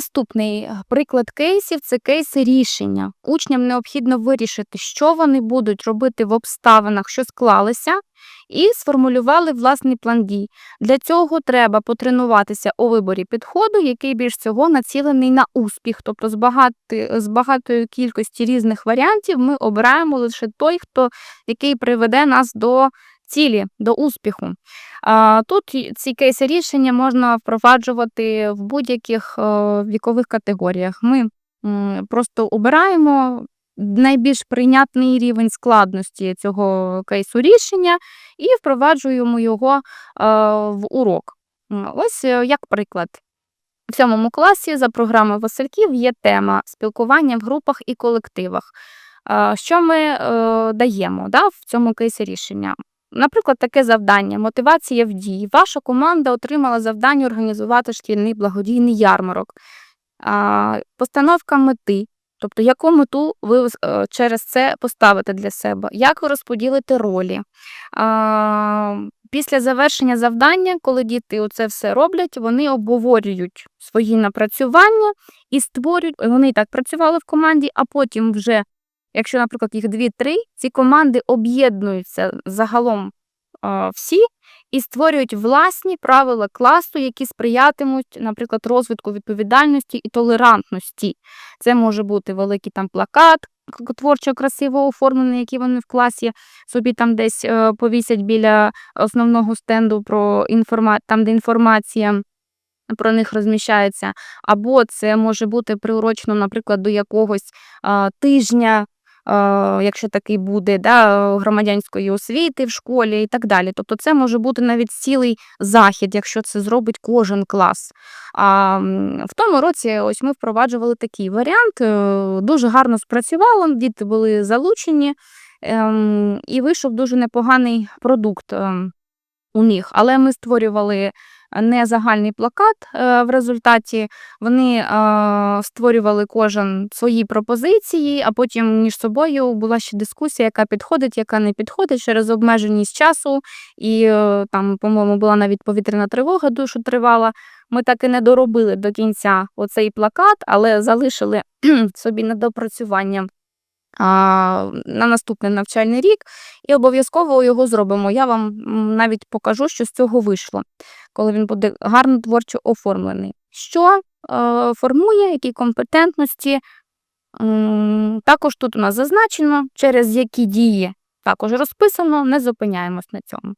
Наступний е, приклад кейсів це кейси рішення. Учням необхідно вирішити, що вони будуть робити в обставинах, що склалися, і сформулювали власний план дій. Для цього треба потренуватися у виборі підходу, який більш всього націлений на успіх. Тобто з, багати, з багатої кількості різних варіантів ми обираємо лише той, хто який приведе нас до цілі, до успіху. Тут ці кейси рішення можна впроваджувати в будь-яких е, вікових категоріях. Ми просто обираємо найбільш прийнятний рівень складності цього кейсу рішення і впроваджуємо його е, в урок. Ось е, як приклад. В сьомому класі за програмою Васильків є тема спілкування в групах і колективах. Що ми даємо да, в цьому кейсі рішення? Наприклад, таке завдання мотивація в дії. Ваша команда отримала завдання організувати шкільний благодійний ярмарок. Постановка мети. Тобто, яку мету ви е, через це поставите для себе, як ви розподілите ролі. Після завершення завдання, коли діти це все роблять, вони обговорюють свої напрацювання і створюють. Вони так працювали в команді, а потім вже, якщо, наприклад, їх дві-три, ці команди об'єднуються загалом а, всі і створюють власні правила класу, які сприятимуть, наприклад, розвитку відповідальності і толерантності. Це може бути великий там плакат, творчо красиво оформлений, який вони в класі собі там десь е, повісять біля основного стенду про інформа... там, де інформація. Про них розміщається, або це може бути приурочено, наприклад, до якогось а, тижня, якщо такий буде, да, громадянської освіти в школі і так далі. Тобто це може бути навіть цілий захід, якщо це зробить кожен клас. А в тому році ось ми впроваджували такий варіант. е, Дуже гарно спрацювало, діти були залучені, ем, і вийшов дуже непоганий продукт ем, у них. Але ми створювали не загальний плакат е, в результаті. Вони е, створювали кожен свої пропозиції, а потім між собою була ще дискусія, яка підходить, яка не підходить через обмеженість часу. І е, там, по-моєму, була навіть повітряна тривога, дуже тривала. Ми так і не доробили до кінця оцей плакат, але залишили собі на допрацювання а, на наступний навчальний рік, і обов'язково його зробимо. Я вам навіть покажу, що з цього вийшло, коли він буде гарно творчо оформлений. Що е, формує, які компетентності. Також тут у нас зазначено, через які дії також розписано, не зупиняємось на цьому.